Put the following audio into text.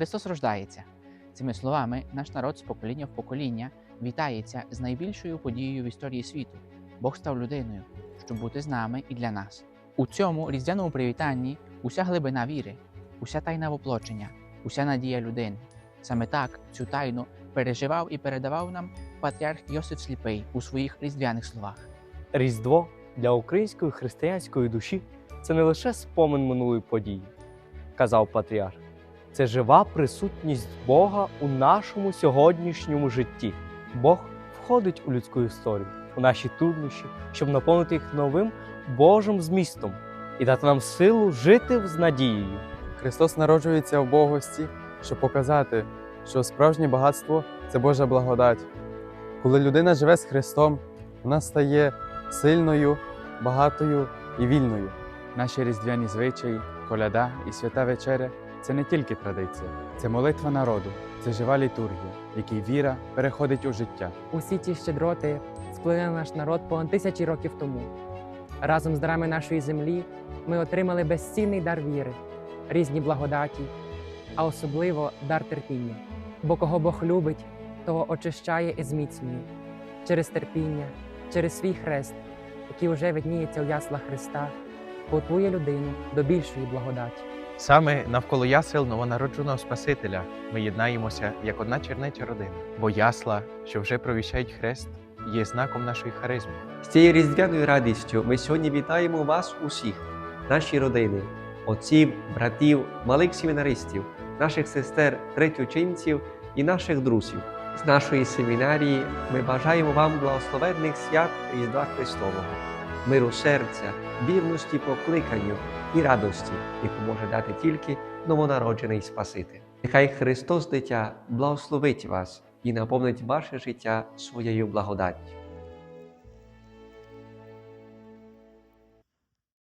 Христос рождається. Цими словами наш народ з покоління в покоління вітається з найбільшою подією в історії світу. Бог став людиною, щоб бути з нами і для нас. У цьому різдвяному привітанні уся глибина віри, уся тайна воплочення, уся надія людини. Саме так цю тайну переживав і передавав нам патріарх Йосиф Сліпий у своїх різдвяних словах. Різдво для української християнської душі це не лише спомин минулої події, казав патріарх. Це жива присутність Бога у нашому сьогоднішньому житті. Бог входить у людську історію, у наші труднощі, щоб наповнити їх новим Божим змістом і дати нам силу жити з надією. Христос народжується в Богості, щоб показати, що справжнє багатство це Божа благодать. Коли людина живе з Христом, вона стає сильною, багатою і вільною. Наші різдвяні звичаї, коляда і свята вечеря це не тільки традиція, це молитва народу, це жива літургія, якій віра переходить у життя. Усі ці щедроти сплили на наш народ понад тисячі років тому. Разом з дарами нашої землі ми отримали безцінний дар віри, різні благодаті, а особливо дар терпіння. Бо кого Бог любить, того очищає і зміцнює через терпіння, через свій хрест, який вже видніється у яслах Христа, готує людину до більшої благодаті. Саме навколо ясел новонародженого Спасителя ми єднаємося як одна чернеча родина, бо ясла, що вже провіщають хрест, є знаком нашої харизми. З цією різдвяною радістю ми сьогодні вітаємо вас усіх, наші родини, отців, братів, малих семінаристів, наших сестер, третьочинців і наших друзів. З нашої семінарії ми бажаємо вам благословенних свят Різдва Христового, миру серця, вірності покликанню і радості, яку може дати тільки новонароджений Спаситель. Нехай Христос, дитя, благословить вас і наповнить ваше життя своєю благодаттю.